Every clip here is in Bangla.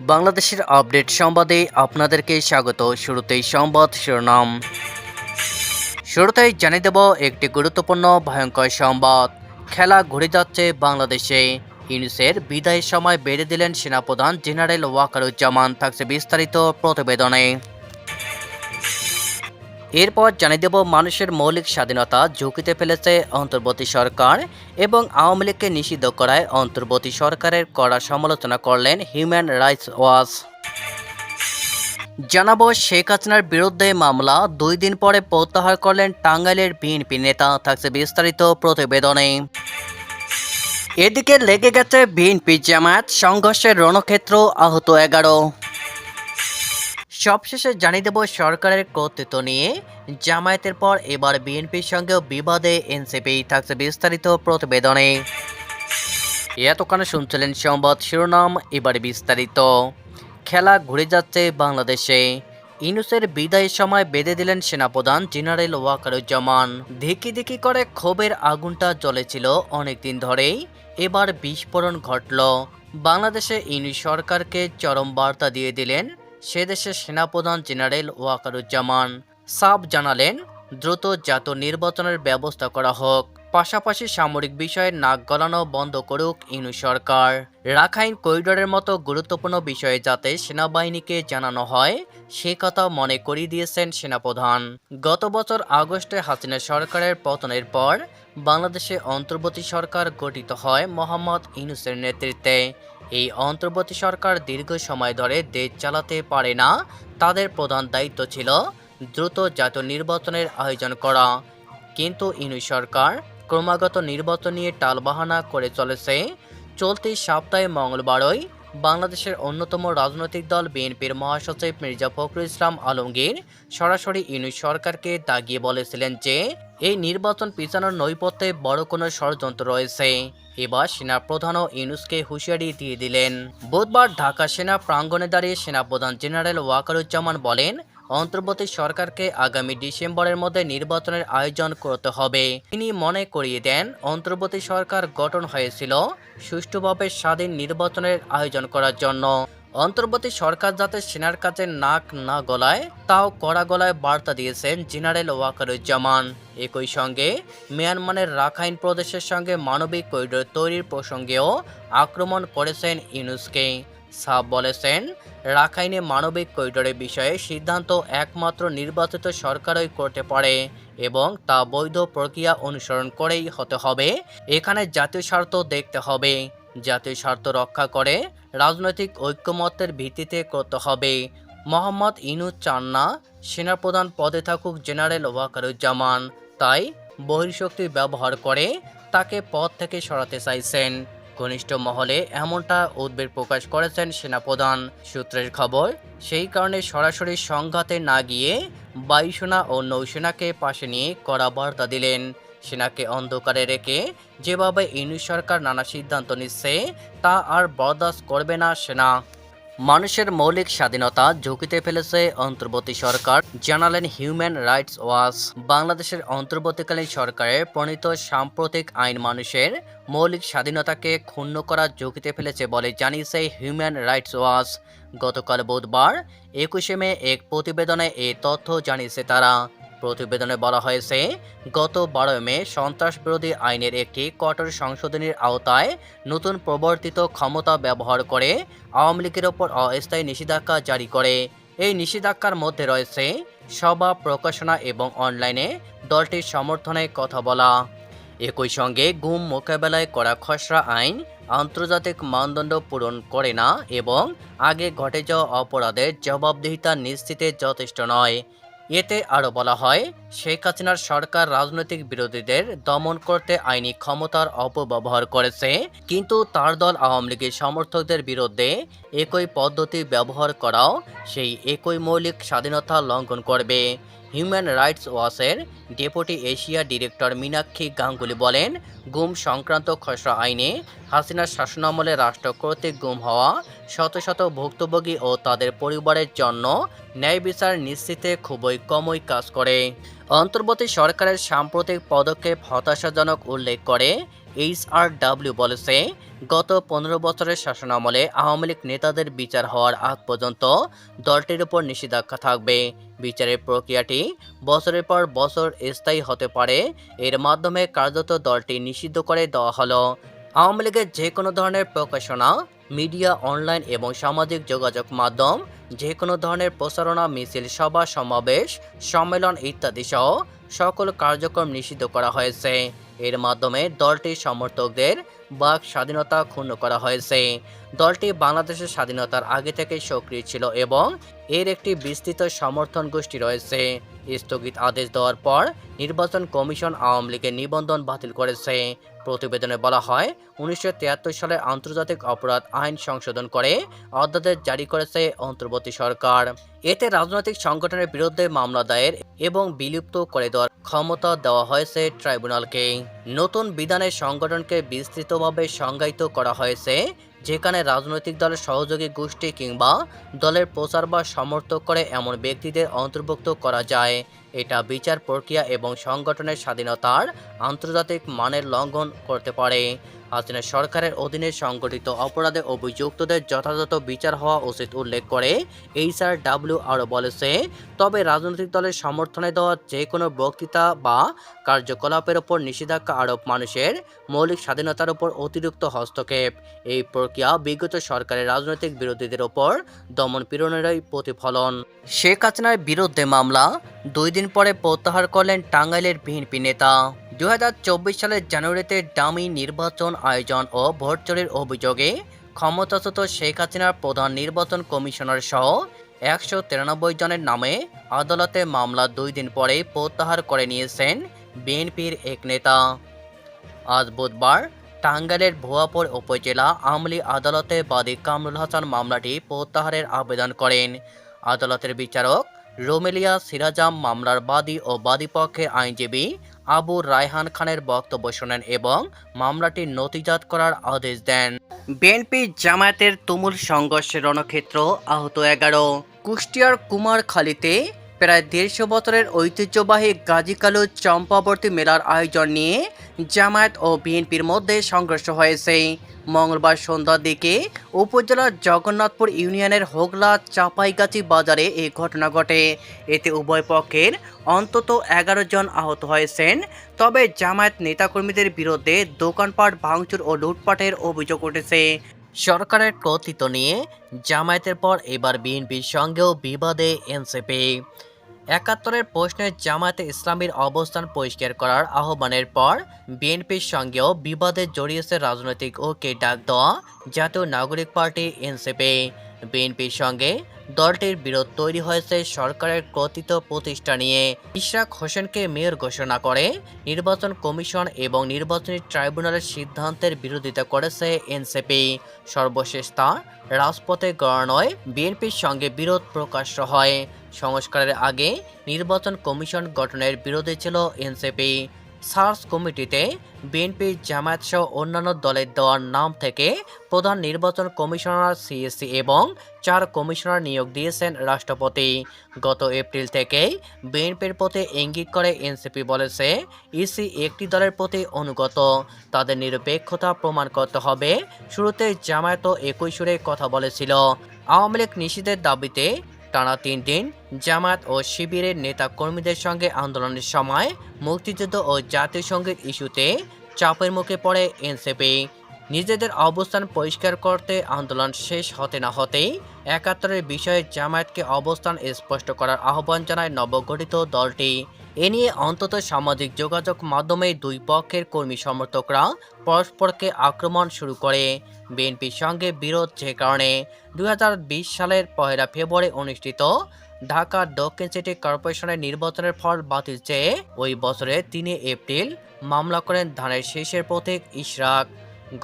বাংলাদেশের আপডেট সংবাদে আপনাদেরকে স্বাগত। শুরুতেই সংবাদ শিরোনাম। শুরুতেই জানিয়ে দেব একটি গুরুত্বপূর্ণ, ভয়ঙ্কর সংবাদ। খেলা ঘুরে যাচ্ছে বাংলাদেশে। ইউনিসের বিদায়ের সময় বেড়ে দিলেন সেনাপ্রধান জেনারেল ওয়াকারুজ্জামান। থাকছে বিস্তারিত প্রতিবেদনে। এরপর জানিয়ে দেব মানুষের মৌলিক স্বাধীনতা ঝুঁকিতে ফেলেছে অন্তর্বর্তী সরকার এবং আওয়ামী লীগকে নিষিদ্ধ করায় অন্তর্বর্তী সরকারের কড়া সমালোচনা করলেন হিউম্যান রাইটস ওয়াচ জানাব শেখ হাসিনার বিরুদ্ধে মামলা। দুই দিন পরে প্রত্যাহার করলেন টাঙ্গাইলের বিএনপি নেতা। থাকছে বিস্তারিত প্রতিবেদনে। এদিকে লেগে গেছে বিএনপি জামায়াত। সংঘর্ষের রণক্ষেত্র আহত এগারো। সবশেষে জানিয়ে দেব সরকারের কর্তৃত্ব নিয়ে। জামায়াতের পর এবার বিএনপির সঙ্গেও বিবাদে এনসিপি থাকছে বিস্তারিত প্রতিবেদনে। এতক্ষণে শুনছিলেন সংবাদ শিরোনাম, এবারে বিস্তারিত। খেলা ঘুরে যাচ্ছে বাংলাদেশে। ইনুসের বিদায়ের সময় বেঁধে দিলেন সেনাপ্রধান জেনারেল ওয়াকারুজ্জামান। ধিকি ধিকি করে ক্ষোভের আগুনটা জ্বলেছিল অনেকদিন ধরেই। এবার বিস্ফোরণ ঘটল। বাংলাদেশে ইনুস সরকারকে চরম বার্তা দিয়ে দিলেন সে দেশের সেনাপ্রধান জেনারেল ওয়াকারুজ্জামান সাব জানালেন, দ্রুত জাত নির্বাচনের ব্যবস্থা করা হোক। পাশাপাশি সামরিক বিষয়ে নাক গলানো বন্ধ করুক ইনু সরকার। রাখাইন করিডোরের মতো গুরুত্বপূর্ণ বিষয়ে যাতে সেনাবাহিনীকে জানানো হয়, সে কথা মনে করিয়ে দিয়েছেন সেনাপ্রধান। গত বছর আগস্টে হাসিনা সরকারের পতনের পর বাংলাদেশে অন্তর্বর্তী সরকার গঠিত হয় মোহাম্মদ ইনুসের নেতৃত্বে। এই অন্তর্বর্তী সরকার দীর্ঘ সময় ধরে দেশ চালাতে পারে না, তাদের প্রধান দায়িত্ব ছিল দ্রুত জাতীয় নির্বাচনের আয়োজন করা। কিন্তু ইনু সরকার ক্রমাগত নির্বাচন নিয়ে টালবাহানা করে চলেছে। চলতি সপ্তাহে মঙ্গলবারই বাংলাদেশের অন্যতম রাজনৈতিক দল বিএনপির মহাসচিব মির্জা ফখরুল ইসলাম আলমগীর সরাসরি ইনু সরকারকে দাগিয়ে বলেছিলেন যে, এই নির্বাচন পিছানোর নৈপথ্যে বড় কোনো ষড়যন্ত্র রয়েছে। এবার সেনা প্রধানও ইউনুসকে হুঁশিয়ারি দিয়ে দিলেন। বুধবার ঢাকা সেনা প্রাঙ্গণে দাঁড়িয়ে সেনাপ্রধান জেনারেল ওয়াকারুজ্জামান বলেন অন্তর্বর্তী সরকারকে আগামী ডিসেম্বরের মধ্যে নির্বাচনের আয়োজন করতে হবে। তিনি মনে করিয়ে দেন, অন্তর্বর্তী সরকার গঠন হয়েছিল সুষ্ঠুভাবে স্বাধীন নির্বাচনের আয়োজন করার জন্য। অন্তর্বর্তী সরকার যাতে সেনার কাছে নাক না গলায়, তাও কড়া গলায় বার্তা দিয়েছেন জেনারেল ওয়াকারুজ্জামান। একই সঙ্গে, মিয়ানমারের রাখাইন প্রদেশের সঙ্গে মানবিক করিডোর তৈরির প্রসঙ্গেও আক্রমণ করেছেন ইউনুসকে। সাব বলেছেন রাখাইনে মানবিক করিডোরের বিষয়ে সিদ্ধান্ত একমাত্র নির্বাচিত সরকারই করতে পারে এবং তা বৈধ প্রক্রিয়া অনুসরণ করেই হতে হবে। এখানে জাতীয় স্বার্থ দেখতে হবে। জাতীয় স্বার্থ রক্ষা করে রাজনৈতিক ঐক্যমত্যের ভিত্তিতে করতে হবে। মোহাম্মদ ইনুজ চান না সেনাপ্রধান পদে থাকুক জেনারেল ওয়াকারুজ্জামান। তাই বহির্শক্তি ব্যবহার করে তাকে পদ থেকে সরাতে চাইছেন। ঘনিষ্ঠ মহলে এমনটা উদ্বেগ প্রকাশ করেছেন সেনাপ্রধান। সূত্রের খবর, সেই কারণে সরাসরি সংঘাতে না গিয়ে বায়ুসেনা ও নৌসেনাকে পাশে নিয়ে কড়া বার্তা দিলেন। সেনাকে অন্ধকারে রেখে যেভাবে ইউনি সরকার নানা সিদ্ধান্ত নিচ্ছে, তা আর বরদাস্ত করবে না সেনা। মানুষের মৌলিক স্বাধীনতা ঝুঁকিতে ফেলেছে অন্তর্বর্তী সরকার। জানালেন হিউম্যান রাইটস ওয়াচ বাংলাদেশের অন্তর্বর্তীকালীন সরকারের প্রণীত সাম্প্রতিক আইন মানুষের মৌলিক স্বাধীনতাকে ক্ষুণ্ণ করার ঝুঁকিতে ফেলেছে বলে জানিয়েছে হিউম্যান রাইটস ওয়াচ গতকাল বুধবার একুশে মে এক প্রতিবেদনে এই তথ্য জানিয়েছে তারা। প্রতিবেদনে বলা হয়েছে, গত বারোই মে সন্ত্রাস বিরোধী আইনের একটি কঠোর সংশোধনীর আওতায় নতুন প্রবর্তিত ক্ষমতা ব্যবহার করে আওয়ামী লীগের ওপর অস্থায়ী নিষেধাজ্ঞা জারি করে। এই নিষেধাজ্ঞার মধ্যে রয়েছে সভা প্রকাশনা এবং অনলাইনে দলটির সমর্থনে কথা বলা। একই সঙ্গে গুম মোকাবেলায় করা খসড়া আইন আন্তর্জাতিক মানদণ্ড পূরণ করে না এবং আগে ঘটে যাওয়া অপরাধের জবাবদিহিতা নিশ্চিতে যথেষ্ট নয়। এতে আরও বলা হয়, শেখ হাসিনার সরকার রাজনৈতিক বিরোধীদের দমন করতে আইনি ক্ষমতার অপব্যবহার করেছে, কিন্তু তার দল আওয়ামী লীগের সমর্থকদের বিরুদ্ধে একই পদ্ধতি ব্যবহার করাও সেই একই মৌলিক স্বাধীনতা লঙ্ঘন করবে। Human rights ওয়াচের deputy Asia director Meenakshi Ganguly বলেন, গুম সংক্রান্ত খসড়া আইনে হাসিনার শাসনামলে রাষ্ট্র কর্তৃক গুম হওয়া শত শত ভুক্তভোগী ও তাদের পরিবারের জন্য ন্যায় বিচার নিশ্চিতে খুবই কমই কাজ করে। অন্তর্বর্তী সরকারের সাম্প্রতিক পদক্ষেপ হতাশাজনক উল্লেখ করে এইচ আর এইচআরডব্লিউ বলেছে, গত পনেরো বছরের শাসনামলে আওয়ামী লীগ নেতাদের বিচার হওয়ার আগ পর্যন্ত দলটির উপর নিষেধাজ্ঞা থাকবে। বিচারের প্রক্রিয়াটি বছরের পর বছর স্থায়ী হতে পারে, এর মাধ্যমে কার্যত দলটি নিষিদ্ধ করে দেওয়া হলো। আওয়ামী লীগের যে কোনো ধরনের প্রকাশনা মিডিয়া, অনলাইন এবং সামাজিক যোগাযোগ মাধ্যম যে কোনো ধরনের প্রচারণা, মিছিল, সভা, সমাবেশ, সম্মেলন ইত্যাদি সহ সকল কার্যক্রম নিষিদ্ধ করা হয়েছে। এর মাধ্যমে দলটির সমর্থকদের বাক স্বাধীনতা ক্ষুণ্ণ করা হয়েছে। দলটি বাংলাদেশের স্বাধীনতার আগে থেকে সক্রিয় ছিল এবং এর একটি বিস্তৃত সমর্থন গোষ্ঠী রয়েছে। স্থগিত আদেশ দেওয়ার পর নির্বাচন কমিশন আওয়ামী লীগের নিবন্ধন বাতিল করেছে। প্রতিবেদনে বলা হয়, উনিশশো সালে আন্তর্জাতিক অপরাধ আইন সংশোধন করে অধ্যাদেশ জারি করেছে অন্তর্বর্তী সরকার। এতে রাজনৈতিক সংগঠনের বিরুদ্ধে মামলা দায়ের এবং বিলুপ্ত করে দেওয়ার ক্ষমতা দেওয়া হয়েছে ট্রাইব্যুনালকে। নতুন বিধানে সংগঠনকে বিস্তৃতভাবে সংজ্ঞায়িত করা হয়েছে, যেখানে রাজনৈতিক দলের সহযোগী গোষ্ঠী কিংবা দলের প্রচার বা সমর্থক করে এমন ব্যক্তিদের অন্তর্ভুক্ত করা যায়। এটা বিচার প্রক্রিয়া এবং সংগঠনের স্বাধীনতার আন্তর্জাতিক মানের লঙ্ঘন করতে পারে। হাসিনা সরকারের অধীনে সংগঠিত অপরাধে অভিযুক্তদের যথাযথ বিচার হওয়া উচিত উল্লেখ করে এইচআর ডাব্লিউ আরও বলেছে, তবে রাজনৈতিক দলের সমর্থনে দেওয়া যে কোনো বক্তৃতা বা কার্যকলাপের ওপর নিষেধাজ্ঞা আরোপ মানুষের মৌলিক স্বাধীনতার উপর অতিরিক্ত হস্তক্ষেপ। এই প্রক্রিয়া বিগত সরকারের রাজনৈতিক বিরোধীদের ওপর দমন পীড়নেরই প্রতিফলন। শেখ হাসিনার বিরুদ্ধে মামলা দুই দিন পরে প্রত্যাহার করলেন টাঙ্গাইলের বিএনপি নেতা। দু হাজার চব্বিশ সালের জানুয়ারিতে ডামি নির্বাচন আয়োজন ও ভোট চুরির অভিযোগে ক্ষমতাচ্যুত শেখ হাসিনার প্রধান নির্বাচন কমিশনার সহ একশো তিরানব্বই জনের নামে আদালতে মামলা দুই দিন পরে প্রত্যাহার করে নিয়েছেন বিএনপির এক নেতা। আজ বুধবার টাঙ্গাইলের ভুয়াপুর উপজেলা আমলি আদালতে বাদী কামরুল হাসান মামলাটি প্রত্যাহারের আবেদন করেন। আদালতের বিচারক রোমেলিয়া, সিরাজাম মামলার বাদী ও বাদীপক্ষের আইনজীবী আবু রায়হান খানের বক্তব্য শোনেন এবং মামলাটি নথিজাত করার আদেশ দেন। বিএনপি জামায়াতের তুমুল সংঘর্ষের রণক্ষেত্র আহত এগারো। কুষ্টিয়ার কুমারখালীতে প্রায় দেড়শো বছরের ঐতিহ্যবাহী গাজীকালু চম্পাবর্তী মেলার আয়োজন নিয়ে জামায়াত ও বিএনপির মধ্যে সংঘর্ষ হয়েছে। মঙ্গলবার সন্ধ্যার দিকে উপজেলার জগন্নাথপুর ইউনিয়নের হোগলা চাপাইগাছি বাজারে এই ঘটনা ঘটে। এতে উভয় পক্ষের অন্তত এগারো জন আহত হয়েছেন। তবে জামায়াত নেতাকর্মীদের বিরুদ্ধে দোকানপাট ভাঙচুর ও লুটপাটের অভিযোগ উঠেছে। সরকারের কর্তৃত্ব নিয়ে জামায়াতের পর এবার বিএনপির সঙ্গেও বিবাদে এনসিপি। একাত্তরের প্রশ্নে জামায়াতে ইসলামীর অবস্থান পরিষ্কার করার আহ্বানের পর বিএনপির সঙ্গেও বিবাদে জড়িয়েছে রাজনৈতিক ঐক্যে ডাক দেওয়া জাতীয় নাগরিক পার্টি এনসিপি। বিএনপির সঙ্গে দলটির বিরোধ তৈরি হয়েছে সরকারের কর্তৃত্ব প্রতিষ্ঠা নিয়ে। ইশরাক হোসেনকে মেয়র ঘোষণা করে নির্বাচন কমিশন এবং নির্বাচনী ট্রাইব্যুনালের সিদ্ধান্তের বিরোধিতা করেছে এনসিপি। সর্বশেষ তা রাজপথে গড়ানোয় বিএনপির সঙ্গে বিরোধ প্রকাশ্য হয়। সংস্কারের আগে নির্বাচন কমিশন গঠনের বিরোধী ছিল এনসিপি। সার্চ কমিটিতে বিএনপি জামায়াত সহ অন্যান্য দলের দেওয়ার নাম থেকে প্রধান নির্বাচন কমিশনার সিএসসি এবং চার কমিশনার নিয়োগ দিয়েছেন রাষ্ট্রপতি। গত এপ্রিল থেকেই বিএনপির প্রতি ইঙ্গিত করে এনসিপি বলেছে, ইসি একটি দলের প্রতি অনুগত। তাদের নিরপেক্ষতা প্রমাণ করতে হবে, শুরুতে জামায়াতও একই সুরে কথা বলেছিল। আওয়ামী লীগ নিষিদ্ধের দাবিতে টানা তিন দিন জামায়াত ও শিবিরের নেতা কর্মীদের সঙ্গে আন্দোলনের সময় মুক্তিযুদ্ধ ও জাতীয় সংগীত ইস্যুতে চাপের মুখে পড়ে এনসিপি। নিজেদের অবস্থান পরিষ্কার করতে আন্দোলন শেষ হতে না হতেই একাত্তরের বিষয়ে জামায়াতকে অবস্থান স্পষ্ট করার আহ্বান জানায় নবগঠিত দলটি। এ নিয়ে অন্তত সামাজিক যোগাযোগ মাধ্যমে দুই পক্ষের কর্মী সমর্থকরা পরস্পরকে আক্রমণ শুরু করে। বিএনপির সঙ্গে বিরোধ যে কারণে দুই হাজার বিশ সালের পহেলা ফেব্রুয়ারি অনুষ্ঠিত ঢাকার দক্ষিণ সিটি কর্পোরেশনের নির্বাচনের ফল বাতিল চেয়ে ওই বছরে তিনে এপ্রিল মামলা করেন ধানের শেষের প্রতীক ইশরাক।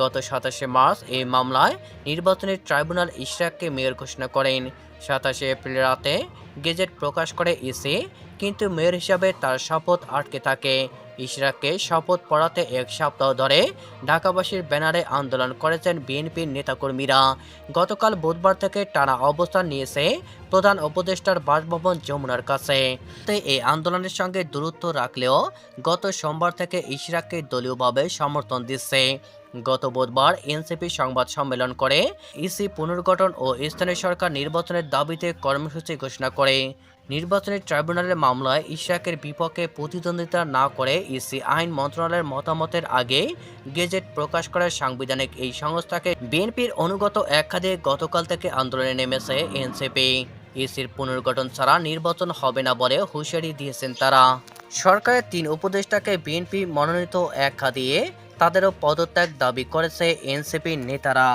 গত সাতাশে মার্চ এই মামলায় নির্বাচনী ট্রাইব্যুনাল ইশরাককে মেয়র ঘোষণা করেন। সাতাশে এপ্রিল রাতে গেজেট প্রকাশ করে ইসি কিন্তু মেয়র হিসাবে তার শপথ আটকে থাকে। ইশরাককে শপথ পড়াতে এক সপ্তাহ ধরে ঢাকাবাসীর ব্যানারে আন্দোলন করেছেন বিএনপির নেতাকর্মীরা। গতকাল বুধবার থেকে টানা অবস্থান নিয়েছে প্রধান উপদেষ্টার বাসভবন যমুনার কাছে। এই আন্দোলনের সঙ্গে দূরত্ব রাখলেও গত সোমবার থেকে ইশরাককে দলীয়ভাবে সমর্থন দিচ্ছে। গত বুধবার এনসিপি সংবাদ সম্মেলন করে ইসি পুনর্গঠন ও স্থানীয় সরকার নির্বাচনের দাবিতে কর্মসূচি ঘোষণা করে। নির্বাচনী ট্রাইব্যুনালের মামলায় ইশরাকের বিপক্ষে প্রতিদ্বন্দ্বিতা না করে ইসি আইন মন্ত্রণালয়ের মতামতের আগে গেজেট প্রকাশ করার সাংবিধানিক এই সংস্থাকে। বিএনপির অনুগত এক খাতে গতকাল থেকে আন্দোলনে নেমেছে এনসিপি। ইসির পুনর্গঠন ছাড়া নির্বাচন হবে না বলে হুঁশিয়ারি দিয়েছেন তারা। সরকারের তিন উপদেষ্টাকে বিএনপি মনোনীত এক দিয়ে তাদেরও পদত্যাগ দাবি করেছে এনসিপি নেতারা।